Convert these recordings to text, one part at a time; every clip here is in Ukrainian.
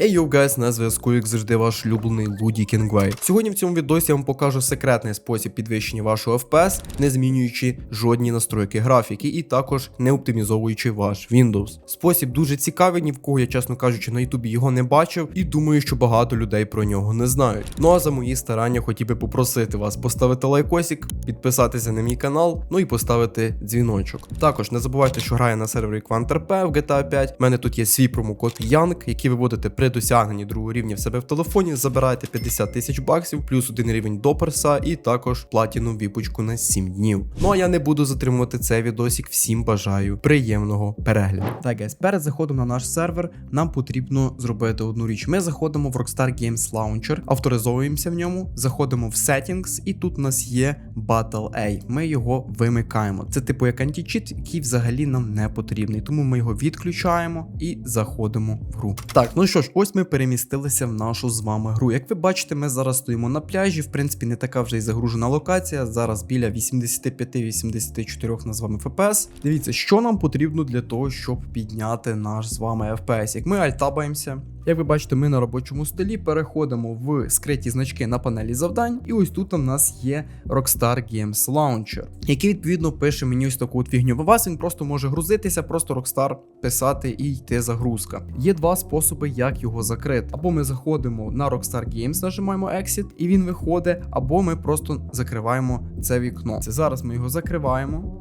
Ей йоу гайс, на зв'язку, як завжди, ваш улюблений Луді Кінгвей. Сьогодні в цьому відосі я вам покажу секретний спосіб підвищення вашого FPS, не змінюючи жодні настройки графіки і також не оптимізовуючи ваш Windows. Спосіб дуже цікавий, ні в кого я, чесно кажучи, на Ютубі його не бачив, і думаю, що багато людей про нього не знають. Ну а за мої старання хотів би попросити вас поставити лайкосик, підписатися на мій канал, ну і поставити дзвіночок. Також не забувайте, що грає на сервері QuantRP в GTA 5. У мене тут є свій промокод YOUNG, який ви будете при досягненні другого рівня в себе в телефоні. Забираєте 50 тисяч баксів, плюс один рівень до перса, і також платіну віпочку на 7 днів. Ну а я не буду затримувати цей відосик. Всім бажаю приємного перегляду. Так, гайс, перед заходом на наш сервер нам потрібно зробити одну річ. Ми заходимо в Rockstar Games Launcher, авторизовуємося в ньому, заходимо в Settings, і тут у нас є Battle A. Ми його вимикаємо. Це типу як античіт, який взагалі нам не потрібний. Тому ми його відключаємо і заходимо в гру. Так, ну що ж, ось ми перемістилися в нашу з вами гру. Як ви бачите, ми зараз стоїмо на пляжі. В принципі, не така вже й загружена локація. Зараз біля 85-84 на з вами FPS. Дивіться, що нам потрібно для того, щоб підняти наш з вами FPS. Як ми альтабаємося. Як ви бачите, ми на робочому столі переходимо в скриті значки на панелі завдань, і ось тут у нас є Rockstar Games Launcher, який відповідно пише мені ось таку от фігню. У вас він просто може грузитися, просто Rockstar писати і йти загрузка. Є два способи, як його закрити. Або ми заходимо на Rockstar Games, нажимаємо Exit, і він виходить, або ми просто закриваємо це вікно. Це зараз ми його закриваємо.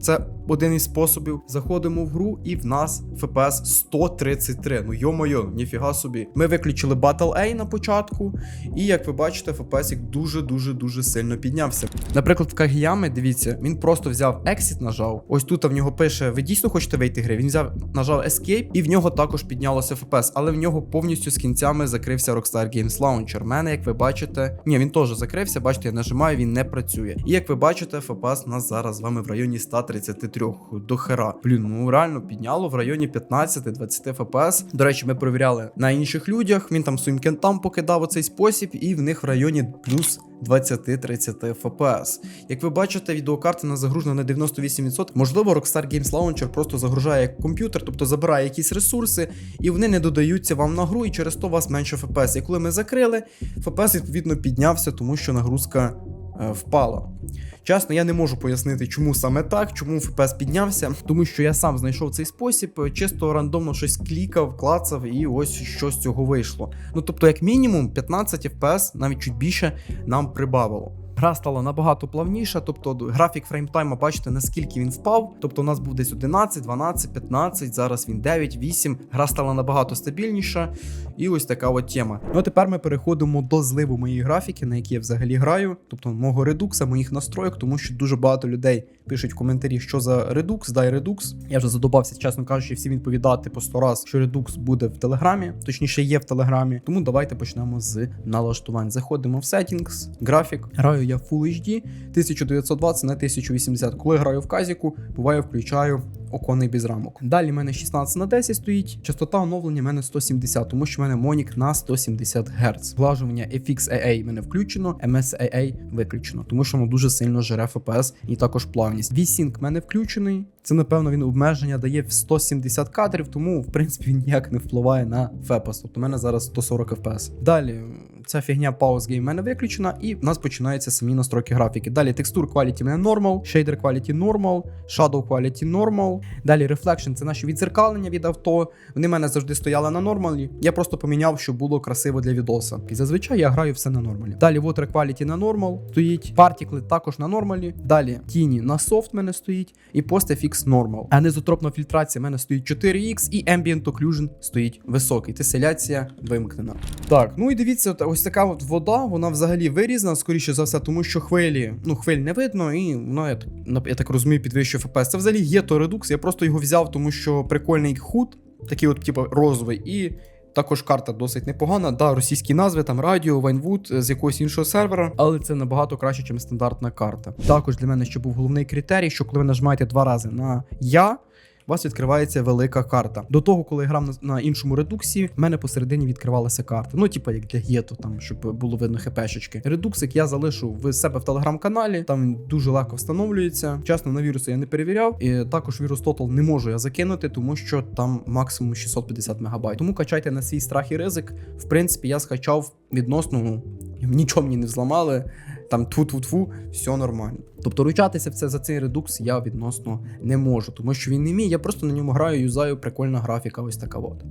Це один із способів. Заходимо в гру, і в нас FPS 133. Ну йо-моє, ніфіга собі. Ми виключили Battle A на початку, і як ви бачите, FPS дуже-дуже дуже сильно піднявся. Наприклад, в Кагіями, дивіться, він просто взяв Exit, нажав. Ось тут в нього пише: ви дійсно хочете вийти гри. Він взяв, нажав Escape, і в нього також піднялося FPS, але в нього повністю з кінцями закрився Rockstar Games Launcher. Мене, як ви бачите, ні, він теж закрився. Бачите, я нажимаю, він не працює. І як ви бачите, FPS у нас зараз з вами в районі 133 до хера. Блін, ну реально підняло в районі 15-20 FPS. До речі, ми перевіряли на інших людях. Він там своїм кентам покидав оцей спосіб, і в них в районі плюс 20-30 FPS. Як ви бачите, відеокарта на загружена на 98%. Можливо, Rockstar Games Launcher просто загружає комп'ютер, тобто забирає якісь ресурси, і вони не додаються вам на гру, і через то у вас менше FPS. І коли ми закрили, FPS відповідно піднявся, тому що нагрузка е, впала. Чесно, я не можу пояснити, чому саме так, чому FPS піднявся, тому що я сам знайшов цей спосіб, е, чисто рандомно щось клікав, клацав, і ось що з цього вийшло. Ну тобто, як мінімум, 15 FPS, навіть чуть більше, нам прибавило. Гра стала набагато плавніша, тобто графік фреймтайма, бачите, наскільки він впав. Тобто у нас був десь 11, 12, 15, зараз він 9, 8. Гра стала набагато стабільніша. І ось така от тема. Ну а тепер ми переходимо до зливу моєї графіки, на якій я взагалі граю, тобто мого редукса, моїх настроїк, тому що дуже багато людей пишуть в коментарі, що за редукс, дай редукс. Я вже задобався, чесно кажучи, всім відповідати по 100 раз, що редукс буде в телеграмі, точніше є в телеграмі. Тому давайте почнемо з налаштувань. Заходимо в settings, графік. Граю я Full HD 1920 на 1080. Коли граю в казіку, буває включаю оконний без рамок. Далі в мене 16 на 10 стоїть. Частота оновлення в мене 170, тому що в мене Монік на 170 Гц. Влажування FXAA в мене включено, MSAA виключено, тому що воно дуже сильно жере FPS і також плавність. V-Sync в мене включений. Це, напевно, він обмеження дає в 170 кадрів, тому в принципі він ніяк не впливає на FPS. Тобто в мене зараз 140 FPS. Далі ця фігня Pause Game в мене виключена, і в нас починаються самі настройки графіки. Далі текстур Quality в мене Normal, Shader Quality Normal, Shadow Quality Normal. Далі Reflection це наші відзеркалення від авто. Вони в мене завжди стояли на нормалі. Я просто поміняв, щоб було красиво для відоса. І зазвичай я граю все на нормалі. Далі Water Quality на Normal стоїть, Particles також на нормалі. Далі тіні на софт в мене стоїть, і Post FX Normal. Анизотропна фільтрація в мене стоїть 4X, і Ambient Occlusion стоїть високий. Теселяція вимкнена. Так, ну і дивіться, ось така от вода, вона взагалі вирізана, скоріше за все, тому що хвилі, ну хвиль не видно, і я, так- я так розумію, підвищує FPS. Це взагалі є то редукс. Я просто його взяв, тому що прикольний худ, такий от, типу, розовий, і. Також карта досить непогана. Да, російські назви, там Радіо, Вайнвуд з якогось іншого сервера, але це набагато краще, ніж стандартна карта. Також для мене ще був головний критерій, що коли ви нажимаєте два рази на я, у вас відкривається велика карта. До того, коли я грав на, іншому редуксі, в мене посередині відкривалася карта. Ну, типа як для гету, там щоб було видно хпшечки. Редуксик я залишу в себе в телеграм-каналі. Там він дуже легко встановлюється. Чесно, на віруси я не перевіряв. І також вірус Total не можу я закинути, тому що там максимум 650 мегабайт. Тому качайте на свій страх і ризик. В принципі, я скачав відносно ну, нічого мені не взламали. Там тфу-тфу-тфу, все нормально. Тобто ручатися в за цей редукс я відносно не можу, тому що він не мій. Я просто на ньому граю, юзаю, прикольна графіка, ось така от.